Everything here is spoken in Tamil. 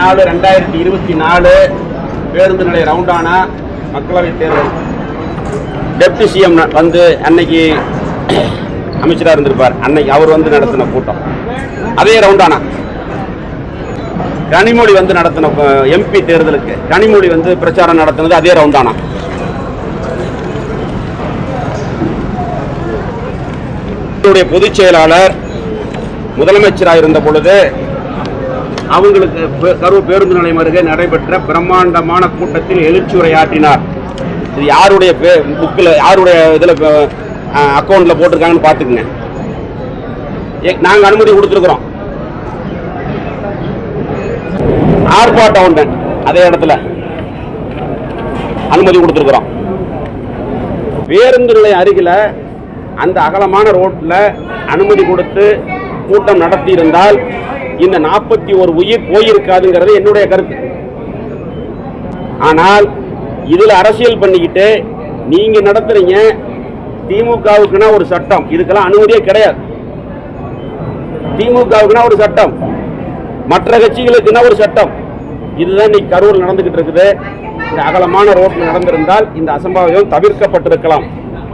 நாலு ரெண்டாயிரத்தி இருபத்தி நாலு பேருந்து நிலைய ரவுண்டானா மக்களவைத் தேர்தல். டெப்டி சிஎம் வந்து அன்னைக்கு அமைச்சராக இருந்திருப்பார். அன்னைக்கு அவர் வந்து நடத்தின கூட்டம். அதே ரவுண்டானா கனிமொழி வந்து நடத்தின எம்பி தேர்தலுக்கு கனிமொழி வந்து பிரச்சாரம் நடத்தினது அதே ரவுண்டானா பொதுச் செயலாளர் முதலமைச்சராக இருந்த பொழுது அவங்களுக்கு கரு பேருந்து நிலையம் அருகே நடைபெற்ற பிரம்மாண்டமான கூட்டத்தில் எழுச்சி உரையாற்றினார். இது யாருடைய புக்கில் யாருடைய இதில் அக்கௌண்ட்டில் போட்டிருக்காங்கன்னு பார்த்துக்குங்க. நாங்கள் அனுமதி கொடுத்துருக்குறோம். ஆர்ப்பாட்டம் ஒன்று அதே இடத்துல அனுமதி கொடுத்துருக்குறோம். பேருந்து நிலையம் அருகில் அந்த அகலமான ரோட்டில் அனுமதி கொடுத்து கூட்டம் நடத்தி இருந்தால் இந்த நாற்பத்தி ஒரு உயிர் போயிருக்காதுங்கிறது என்னுடைய கருத்து. ஆனால் இதில் அரசியல் பண்ணிக்கிட்டு நீங்க நடத்துறீங்க திமுகவுக்குன்னா ஒரு சட்டம். இதுக்கெல்லாம் அனுமதியே கிடையாது. திமுகவுக்குன்னா ஒரு சட்டம். மற்ற கட்சிகளுக்குன்னா ஒரு சட்டம். இதுதான் இன்னைக்கு கரூர் நடந்துகிட்டு இருக்குது. இந்த அகலமான ரோட்டில் நடந்திருந்தால் இந்த அசம்பாவிதம் தவிர்க்கப்பட்டிருக்கலாம்.